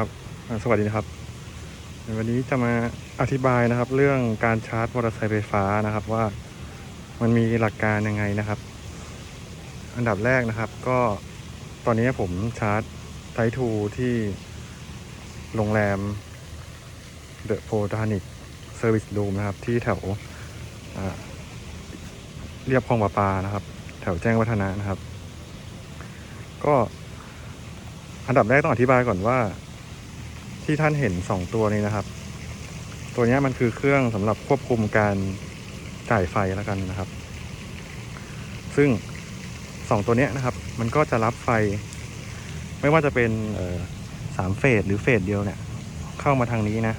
ครับสวัสดีนะครับวันนี้จะมาอธิบายนะครับ เรื่องการชาร์จมอเตอร์ไซค์ไฟฟ้านะครับ ว่ามันมีหลักการยังไงนะครับ อันดับแรกนะครับ ก็ตอนนี้ผมชาร์จไททูที่โรงแรมเดอะโพทานิกเซอร์วิสรูมนะครับ ที่แถวเรียบคลองประปานะครับ แถวแจ้งวัฒนะนะครับ ก็อันดับแรกต้องอธิบายก่อนว่า ที่ท่านเห็นสองตัวนี้นะครับ ตัวนี้มันคือเครื่องสำหรับควบคุมการจ่ายไฟแล้วกันนะครับ ซึ่งสองตัวนี้นะครับ มันก็จะรับไฟ ไม่ว่าจะเป็นสามเฟสหรือเฟสเดียวเนี่ย เข้ามาทางนี้นะ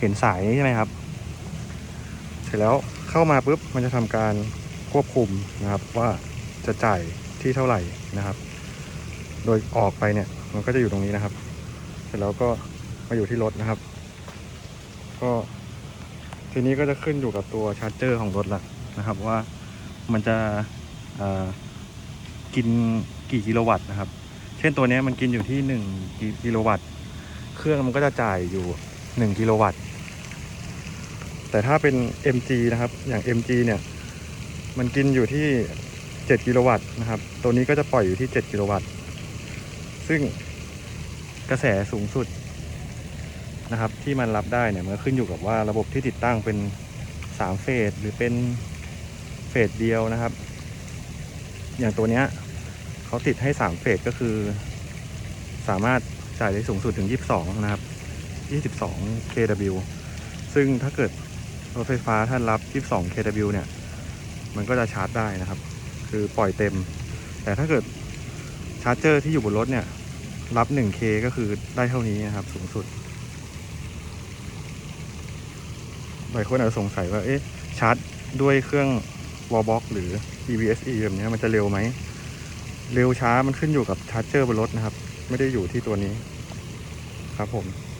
เห็นสายนี้ใช่ไหมครับ เสร็จแล้วเข้ามาปุ๊บมันจะทำการควบคุมนะครับว่าจะจ่ายที่เท่าไหร่นะครับ โดยออกไปเนี่ยมันก็จะอยู่ตรงนี้นะครับ เสร็จแล้วก็ มาอยู่ที่รถนะครับ ก็ทีนี้ก็จะขึ้นอยู่กับตัวชาร์จเจอร์ของรถละนะครับ ว่ามันจะกินกี่กิโลวัตต์นะครับ เช่นตัวนี้มันกินอยู่ที่หนึ่งกิโลวัตต์ เครื่องมันก็จะจ่ายอยู่หนึ่งกิโลวัตต์ แต่ถ้าเป็น MG นะครับ อย่าง MG เนี่ย มันกินอยู่ที่ 7 กิโลวัตต์นะครับ ตัวนี้ก็จะปล่อยอยู่ที่ 7 กิโลวัตต์ ซึ่งกระแสสูงสุด นะครับที่มันรับได้เนี่ยมันขึ้นอยู่กับว่าระบบที่ติดตั้งเป็น 3 เฟสหรือเป็นเฟสเดียวนะครับ อย่างตัวเนี้ยเขาติดให้ 3 เฟสก็คือ สามารถจ่ายได้สูงสุดถึง 22 นะครับ 22 kW ซึ่งถ้าเกิดรถไฟฟ้าท่านรับ 22 kW เนี่ย มันก็จะชาร์จได้นะครับ คือปล่อยเต็ม แต่ถ้าเกิดชาร์จเจอร์ที่อยู่บนรถเนี่ย รับ 1K ก็คือได้เท่านี้นะครับ สูงสุด หลายคนอาจจะสงสัยว่า เอ๊ะ ชาร์จด้วยเครื่องวอลบ็อกหรือ EVSE แบบนี้มันจะเร็วไหม เร็วช้ามันขึ้นอยู่กับชาร์จเจอร์บนรถนะครับ ไม่ได้อยู่ที่ตัวนี้ ครับผม